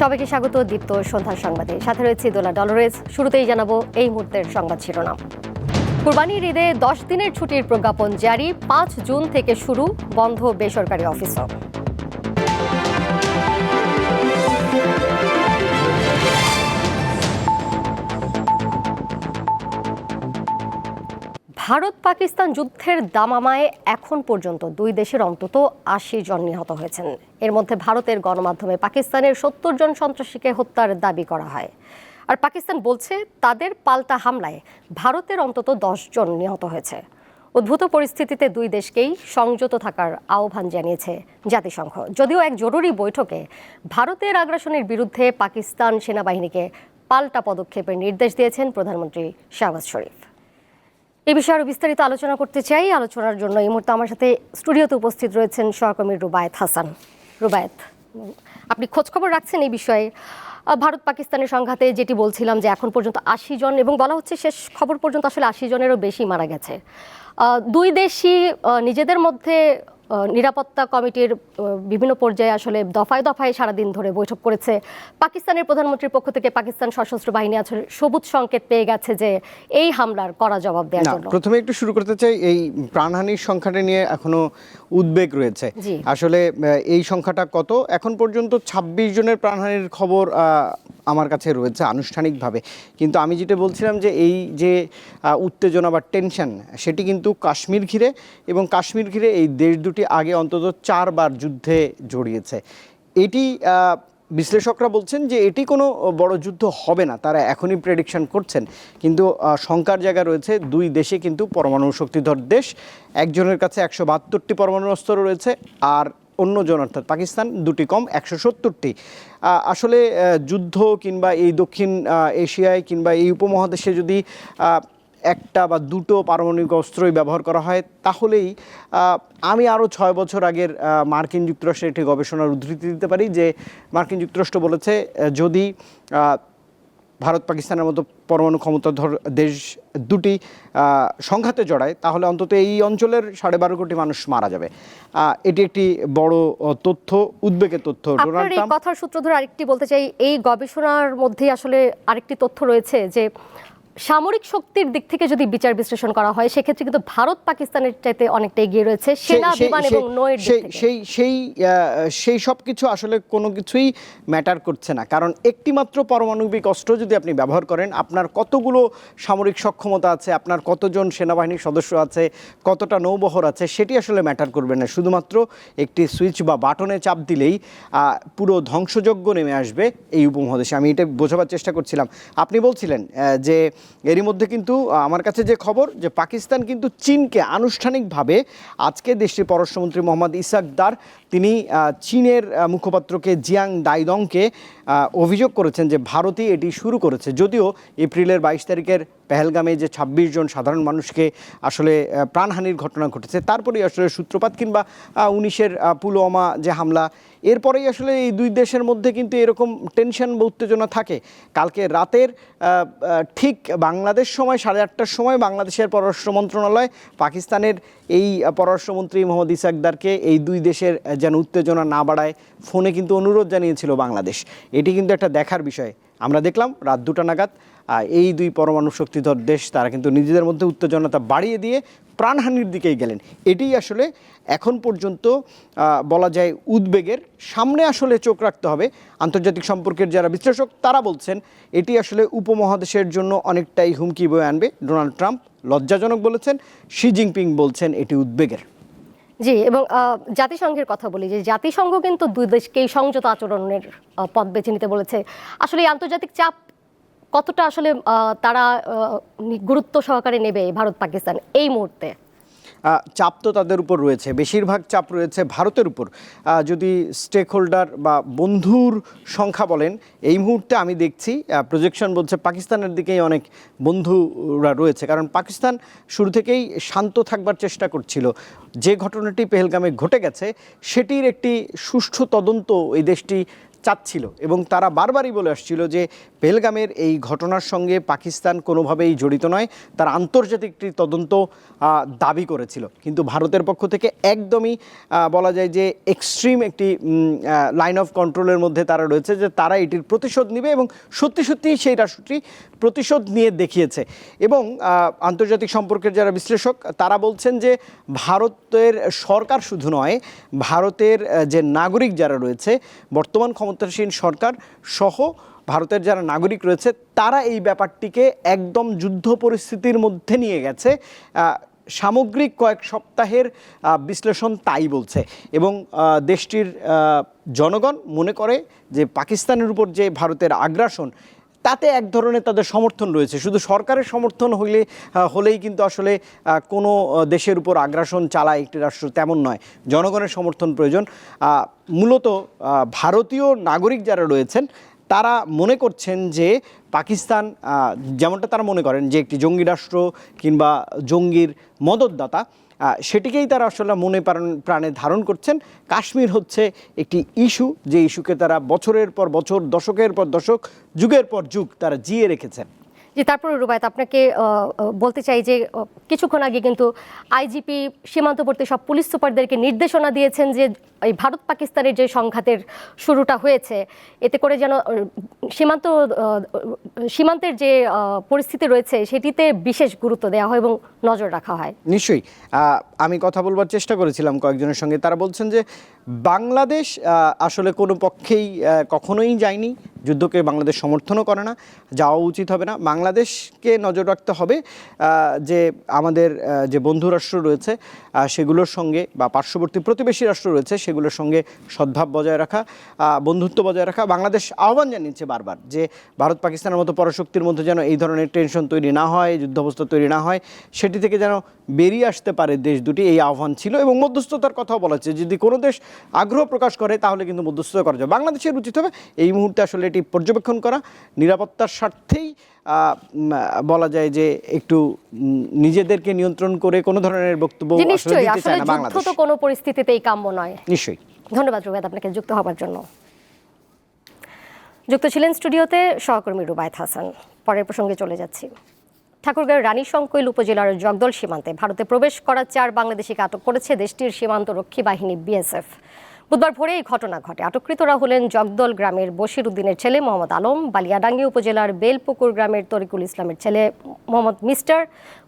সবাইকে স্বাগত দীপ্ত সন্ধ্যার সংবাদে। সাথে রয়েছে দোলা ডলরেজ। শুরুতেই জানাব এই মুহূর্তের সংবাদ শিরোনাম। কুরবানির ঈদে দশ দিনের ছুটির প্রজ্ঞাপন জারি, পাঁচ জুন থেকে শুরু বন্ধ বেসরকারি অফিসও। ভারত পাকিস্তান যুদ্ধের দামামায় এখন পর্যন্ত দুই দেশের অন্তত আশি জন নিহত হয়েছেন। এর মধ্যে ভারতের গণমাধ্যমে পাকিস্তানের সত্তর জন সন্ত্রাসীকে হত্যার দাবি করা হয়। আর পাকিস্তান বলছে, তাদের পাল্টা হামলায় ভারতের অন্তত দশ জন নিহত হয়েছে। উদ্ভূত পরিস্থিতিতে দুই দেশকেই সংযত থাকার আহ্বান জানিয়েছে জাতিসংঘ। যদিও এক জরুরি বৈঠকে ভারতের আগ্রাসনের বিরুদ্ধে পাকিস্তান সেনাবাহিনীকে পাল্টা পদক্ষেপের নির্দেশ দিয়েছেন প্রধানমন্ত্রী শাহবাজ শরীফ। এ বিষয়ে আরও বিস্তারিত আলোচনা করতে চাই। আলোচনার জন্য এই মুহূর্তে আমার সাথে স্টুডিওতে উপস্থিত রয়েছেন সহকর্মী রুবায়েত হাসান। রুবায়ত, আপনি খোঁজখবর রাখছেন এই বিষয়ে? ভারত পাকিস্তানের সংঘাতে যেটি বলছিলাম যে এখন পর্যন্ত আশি জন এবং বলা হচ্ছে শেষ খবর পর্যন্ত আসলে আশি জনেরও বেশি মারা গেছে। দুই দেশই নিজেদের মধ্যে নিরাপত্তা কমিটির বিভিন্ন পর্যায়ে আসলে দফায় দফায় সারাদিন ধরে বৈঠক করেছে। পাকিস্তানের প্রধানমন্ত্রীর পক্ষ থেকে পাকিস্তান সশস্ত্র বাহিনী আসলে সবুজ সংকেত পেয়ে গেছে যে এই হামলার কড়া জবাব দেওয়ার জন্য। প্রথমে একটু শুরু করতে চাই এই প্রাণহানির সংখ্যাটা নিয়ে এখনও উদ্বেগ রয়েছে। আসলে এই সংখ্যাটা কত? এখন পর্যন্ত ২৬ জনের প্রাণহানির খবর আহ, আমার কাছে রয়েছে আনুষ্ঠানিকভাবে। কিন্তু আমি যেটা বলছিলাম যে এই যে উত্তেজনা বা টেনশন সেটি কিন্তু কাশ্মীর ঘিরে এবং কাশ্মীর ঘিরে এই দেশ দুটি আগে অন্তত চারবার যুদ্ধে জড়িয়েছে। এটি বিশ্লেষকরা বলছেন যে এটি কোনো বড় যুদ্ধ হবে না, তারা এখনই প্রেডিকশন করছেন। কিন্তু শঙ্কার জায়গা রয়েছে, দুই দেশে কিন্তু পরমাণু শক্তিধর দেশ, একজনের কাছে একশো বাহাত্তরটি পরমাণু অস্ত্র রয়েছে আর অন্যজন, অর্থাৎ পাকিস্তান, দুটি কম, একশো সত্তরটি। আসলে যুদ্ধ কিংবা এই দক্ষিণ এশিয়ায় কিংবা এই উপমহাদেশে যদি একটা বা দুটো পারমাণবিক অস্ত্রই ব্যবহার করা হয় তাহলেই আমি আরও ছয় বছর আগের মার্কিন যুক্তরাষ্ট্রের একটি গবেষণার উদ্ধৃতি দিতে পারি যে মার্কিন যুক্তরাষ্ট্র বলেছে যদি ভারত পাকিস্তানের মতো পরমাণু ক্ষমতাধর দেশ দুটি সংঘাতে জড়ায় তাহলে অন্তত এই অঞ্চলের সাড়ে বারো কোটি মানুষ মারা যাবে। এটি একটি বড় তথ্য উদ্বেগের তথ্য আপনার এই কথার সূত্র ধরে আরেকটি বলতে চাই এই গবেষণার মধ্যেই আসলে আরেকটি তথ্য রয়েছে যে সামরিক শক্তির দিক থেকে যদি বিচার বিশ্লেষণ করা হয় সেক্ষেত্রে কিন্তু ভারত পাকিস্তানের চাইতে অনেকটা এগিয়ে রয়েছে। সেনা বিমান এবং নৌয়ের দিক সেই সেই সেই সব কিছু আসলে কোনো কিছুই ম্যাটার করছে না। কারণ একটিমাত্র পারমাণবিক অস্ত্র যদি আপনি ব্যবহার করেন আপনার কতগুলো সামরিক সক্ষমতা আছে আপনার কতজন সেনাবাহিনীর সদস্য আছে কতটা নৌবহর আছে সেটি আসলে ম্যাটার করবে না। শুধুমাত্র একটি সুইচ বা বাটনে চাপ দিলেই পুরো ধ্বংসযজ্ঞ নেমে আসবে এই উপমহাদেশে। আমি এটা বোঝাবার চেষ্টা করছিলাম। আপনি বলছিলেন যে এরই মধ্যে কিন্তু আমার কাছে যে খবর যে পাকিস্তান কিন্তু চীনকে আনুষ্ঠানিকভাবে আজকে দেশটির পররাষ্ট্রমন্ত্রী মোহাম্মদ ইসাকদার তিনি চীনের মুখপাত্রকে জিয়াং দাইদংকে অভিযোগ করেছেন যে ভারতই এটি শুরু করেছে। যদিও এপ্রিলের বাইশ তারিখের পেহেলগামে যে ছাব্বিশ জন সাধারণ মানুষকে আসলে প্রাণহানির ঘটনা ঘটেছে, তারপরেই আসলে সূত্রপাত কিংবা উনিশের পুলওয়ামা যে হামলা, এরপরেই আসলে এই দুই দেশের মধ্যে কিন্তু এরকম টেনশন বা উত্তেজনা থাকে। কালকে রাতের ঠিক বাংলাদেশ সময় সাড়ে আটটার সময় বাংলাদেশের পররাষ্ট্র মন্ত্রণালয় পাকিস্তানের এই পররাষ্ট্রমন্ত্রী মোহাম্মদ ইসাকদারকে এই দুই দেশের যেন উত্তেজনা না বাড়ায় ফোনে কিন্তু অনুরোধ জানিয়েছিল বাংলাদেশ। এটি কিন্তু একটা দেখার বিষয়। আমরা দেখলাম রাত দুটা নাগাদ এই দুই পরমাণু শক্তিধর দেশ, তারা কিন্তু নিজেদের মধ্যে উত্তেজনাটা বাড়িয়ে দিয়ে প্রাণহানির দিকেই গেলেন। এটি আসলে এখন পর্যন্ত বলা যায় উদ্বেগের সামনে আসলে চোখ রাখতে হবে। আন্তর্জাতিক সম্পর্কের যারা বিশ্লেষক, তারা বলছেন, এটি আসলে উপমহাদেশের জন্য অনেকটাই হুমকি বয়ে আনবে। ডোনাল্ড ট্রাম্প লজ্জাজনক বলেছেন, শি জিনপিং বলছেন এটি উদ্বেগের। জি, এবং জাতিসংঘের কথা বলি যে জাতিসংঘ কিন্তু দুই দেশকেই সংযত আচরণের পথ বেছে নিতে বলেছে। আসলে এই আন্তর্জাতিক চাপ কতটা আসলে তারা গুরুত্ব সহকারে নেবে ভারত পাকিস্তান এই মুহূর্তে? চাপ তো তাদের উপর রয়েছে। বেশিরভাগ চাপ রয়েছে ভারতের উপর। যদি স্টেক হোল্ডার বা বন্ধুর সংখ্যা বলেন, এই মুহূর্তে আমি দেখছি প্রজেকশন বলছে পাকিস্তানের দিকেই অনেক বন্ধুরা রয়েছে। কারণ পাকিস্তান শুরু থেকেই শান্ত থাকবার চেষ্টা করছিল। যে ঘটনাটি পেহেলগামে ঘটে গেছে, সেটির একটি সুষ্ঠু তদন্ত এই দেশটি চাচ্ছিল এবং তারা বারবারই বলে আসছিল যে পেলগামের এই ঘটনার সঙ্গে পাকিস্তান কোনোভাবেই জড়িত নয়। তার আন্তর্জাতিক একটি তদন্ত দাবি করেছিল। কিন্তু ভারতের পক্ষ থেকে একদমই বলা যায় যে এক্সট্রিম একটি লাইন অফ কন্ট্রোলের মধ্যে তারা রয়েছে যে তারা এটির প্রতিশোধ নেবে এবং সত্যি সত্যিই সেই রাষ্ট্রটি প্রতিশোধ নিয়ে দেখিয়েছে। এবং আন্তর্জাতিক সম্পর্কের যারা বিশ্লেষক, তারা বলছেন যে ভারতের সরকার শুধু নয়, ভারতের যে নাগরিক যারা রয়েছে, বর্তমান ক্ষমতাসীন সরকার সহ ভারতের যারা নাগরিক রয়েছে, তারা এই ব্যাপারটিকে একদম যুদ্ধ পরিস্থিতির মধ্যে নিয়ে গেছে। সামগ্রিক কয়েক সপ্তাহের বিশ্লেষণ তাই বলছে এবং দেশটির জনগণ মনে করে যে পাকিস্তানের উপর যে ভারতের আগ্রাসন তাতে এক ধরনের তাদের সমর্থন রয়েছে। শুধু সরকারের সমর্থন হইলে হলেই কিন্তু আসলে কোনো দেশের উপর আগ্রাসন চালায় একটি রাষ্ট্র তেমন নয়। জনগণের সমর্থন প্রয়োজন। মূলত ভারতীয় নাগরিক যারা রয়েছেন তারা মনে করছেন যে পাকিস্তান যেমনটা তারা মনে করেন যে একটি জঙ্গি রাষ্ট্র কিংবা জঙ্গির মদতদাতা সেটিকেই তারা আসলে মনে প্রাণ- ধারণ করছেন। কাশ্মীর হচ্ছে একটি ইস্যু, যে ইস্যুকে তারা বছরের পর বছর, দশকের পর দশক, যুগের পর যুগ তারা জিয়ে রেখেছেন যে তারপরে রুবায়ত, আপনাকে বলতে চাই যে কিছুক্ষণ আগে কিন্তু আইজিপি সীমান্তবর্তী সব পুলিশ সুপারদেরকে নির্দেশনা দিয়েছেন যে, এই ভারত পাকিস্তানের যে সংঘাতের শুরুটা হয়েছে, এতে করে যেন সীমান্ত সীমান্তের যে পরিস্থিতি রয়েছে, সেটিতে বিশেষ গুরুত্ব দেওয়া হয় এবং নজর রাখা হয়। নিশ্চয়ই। আমি কথা বলবার চেষ্টা করেছিলাম কয়েকজনের সঙ্গে। তারা বলছেন যে, বাংলাদেশ আসলে কোনো পক্ষেই কখনোই যায়নি। যুদ্ধকে বাংলাদেশ সমর্থনও করে না, যাওয়া উচিত হবে না। বাংলাদেশকে নজর রাখতে হবে যে আমাদের যে বন্ধু রাষ্ট্র রয়েছে সেগুলোর সঙ্গে বা পার্শ্ববর্তী প্রতিবেশী রাষ্ট্র রয়েছে, সেগুলোর সঙ্গে সদ্ভাব বজায় রাখা বন্ধুত্ব বজায় রাখা। বাংলাদেশ আহ্বান জানিয়েছে বারবার যে ভারত পাকিস্তানের মতো পরাশক্তির মধ্যে যেন এই ধরনের টেনশন তৈরি না হয়, যুদ্ধাবস্থা তৈরি না হয়, সেটি থেকে যেন বেরিয়ে আসতে পারে দেশ দুটি, এই আহ্বান ছিল এবং মধ্যস্থতার কথাও বলা হচ্ছে। যদি কোনো দেশ আগ্রহ প্রকাশ করে, তাহলে কিন্তু মধ্যস্থতা করা যাবে। বাংলাদেশের উচিত হবে, এই মুহূর্তে আসলে এটি পর্যবেক্ষণ করা নিরাপত্তার স্বার্থেই বলা যায় যে একটু নিজেদেরকে নিয়ন্ত্রণ করে কোনো ধরনের বক্তব্য নিশ্চয়ই। আসলে যুদ্ধ তো কোনো পরিস্থিতিতেই কাম্য নয়। নিশ্চয়ই। ধন্যবাদ রুবায়ত আপনাকে যুক্ত হবার জন্য। যুক্ত ছিলেন স্টুডিওতে সহকর্মী রুবায়ত হাসান। পরের প্রসঙ্গে চলে যাচ্ছি। ঠাকুরগাঁওয়ের রানীশঙ্কৈল উপজেলার জগদল সীমান্তে ভারতে প্রবেশ করা চার বাংলাদেশিকে আটক করেছে দেশটির সীমান্ত রক্ষী বাহিনী বিএসএফ। বুধবার ভোরে এই ঘটনা ঘটে। আটককৃতরা হলেন জগদল গ্রামের বশির উদ্দিনের ছেলে মোহাম্মদ আলম, বালিয়াডাঙ্গি উপজেলার বেলপুকুর গ্রামের তরিকুল ইসলামের ছেলে মোহাম্মদ মিস্টার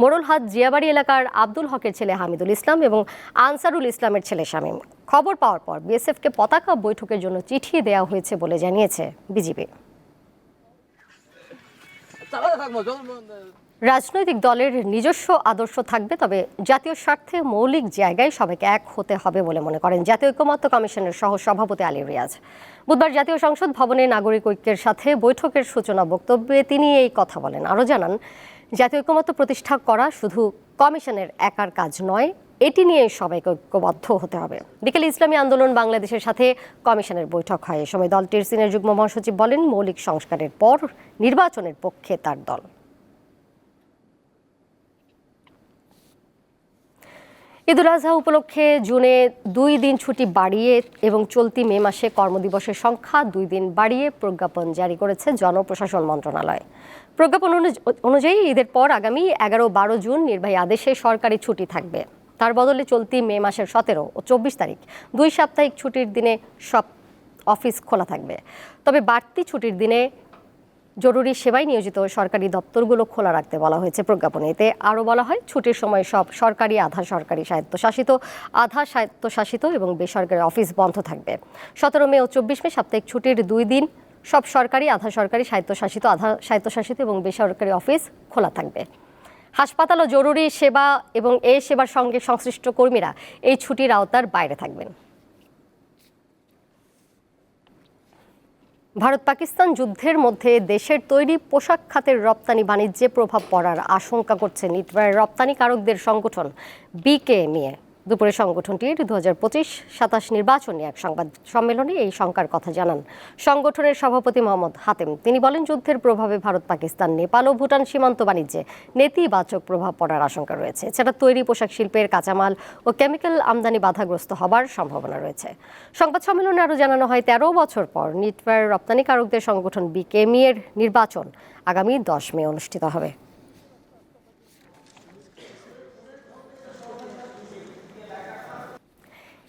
মোরলহাট জিয়াবাড়ি এলাকার আব্দুল হকের ছেলে হামিদুল ইসলাম এবং আনসারুল ইসলামের ছেলে শামীম। খবর পাওয়ার পর বিএসএফকে পতাকা বৈঠকের জন্য চিঠি দেওয়া হয়েছে বলে জানিয়েছে বিজিবি। রাজনৈতিক দলের নিজস্ব আদর্শ থাকবে, তবে জাতীয় স্বার্থে মৌলিক জায়গায় সবাইকে এক হতে হবে বলে মনে করেন জাতীয় ঐক্যমত্য কমিশনের সহ সভাপতি আলী রিয়াজ। বুধবার জাতীয় সংসদ ভবনে নাগরিক ঐক্যের সাথে বৈঠকের সূচনা বক্তব্যে তিনি এই কথা বলেন। আরও জানান, জাতীয় ঐক্যমত্য প্রতিষ্ঠা করা শুধু কমিশনের একার কাজ নয়, এটি নিয়ে সবাইকে ঐক্যবদ্ধ হতে হবে। বিকেলে ইসলামী আন্দোলন বাংলাদেশের সাথে কমিশনের বৈঠক হয়। এ সময় দলটির সিনিয়র যুগ্ম মহাসচিব বলেন, মৌলিক সংস্কারের পর নির্বাচনের পক্ষে তার দল। ঈদুল আজহা উপলক্ষে জুনে দুই দিন ছুটি বাড়িয়ে এবং চলতি মে মাসে কর্মদিবসের সংখ্যা দুই দিন বাড়িয়ে প্রজ্ঞাপন জারি করেছে জনপ্রশাসন মন্ত্রণালয়। প্রজ্ঞাপন অনু- অনুযায়ী ঈদের পর আগামী এগারো বারো জুন নির্বাহী আদেশে সরকারি ছুটি থাকবে। তার বদলে চলতি মে মাসের সতেরো ও চব্বিশ তারিখ দুই সাপ্তাহিক ছুটির দিনে সব অফিস খোলা থাকবে। তবে বাড়তি ছুটির দিনে জরুরি সেবায় নিয়োজিত সরকারি দপ্তরগুলো খোলা রাখতে বলা হয়েছে। প্রজ্ঞাপনে এতে আরও বলা হয়, ছুটির সময় সব সরকারি, আধা সরকারি স্বায়ত্তশাসিত, আধা স্বায়ত্তশাসিত এবং বেসরকারি অফিস বন্ধ থাকবে। সতেরো মে ও চব্বিশ মে সাপ্তাহিক ছুটির দুই দিন সব সরকারি, আধা সরকারি, স্বায়ত্তশাসিত, আধা স্বায়ত্তশাসিত এবং বেসরকারি অফিস খোলা থাকবে। হাসপাতাল ও জরুরি সেবা এবং এ সেবার সঙ্গে সংশ্লিষ্ট কর্মীরা এই ছুটির আওতার বাইরে থাকবেন। ভারত পাকিস্তান যুদ্ধের মধ্যে দেশের তৈরি পোশাক খাতের রপ্তানি বাণিজ্যে প্রভাব পড়ার আশঙ্কা করছে নিটওয়ার রপ্তানিকারকদের সংগঠন বিকেএমইএ। দুপুরে সংগঠনটির দু হাজার পঁচিশ সাতাশ নির্বাচনী এক সংবাদ সম্মেলনে এই শঙ্কার কথা জানান। সংগঠনের সভাপতি মোহাম্মদ হাতেম। তিনি বলেন, যুদ্ধের প্রভাবে ভারত, পাকিস্তান, নেপাল ও ভুটান সীমান্ত বাণিজ্যে নেতিবাচক প্রভাব পড়ার আশঙ্কা রয়েছে। এছাড়া তৈরি পোশাক শিল্পের কাঁচামাল ও কেমিক্যাল আমদানি বাধাগ্রস্ত হবার সম্ভাবনা রয়েছে। সংবাদ সম্মেলনে আরও জানানো হয়, তেরো বছর পর নিটওয়ার রপ্তানিকারকদের সংগঠন বিকেএমই এর নির্বাচন আগামী দশ মে অনুষ্ঠিত হবে।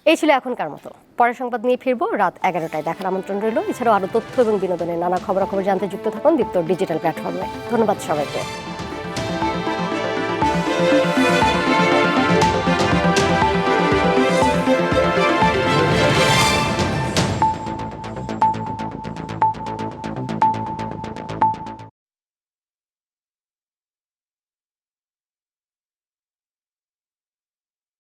এই ছিল এখনকার মতো। পরের সংবাদ নিয়ে ফিরবো রাত এগারোটায়। দেখার আমন্ত্রণ রইল। এছাড়াও আরও তথ্য এবং বিনোদনের নানা খবরাখবর জানতে যুক্ত থাকুন দীপ্ত ডিজিটাল প্ল্যাটফর্মে। ধন্যবাদ সবাইকে।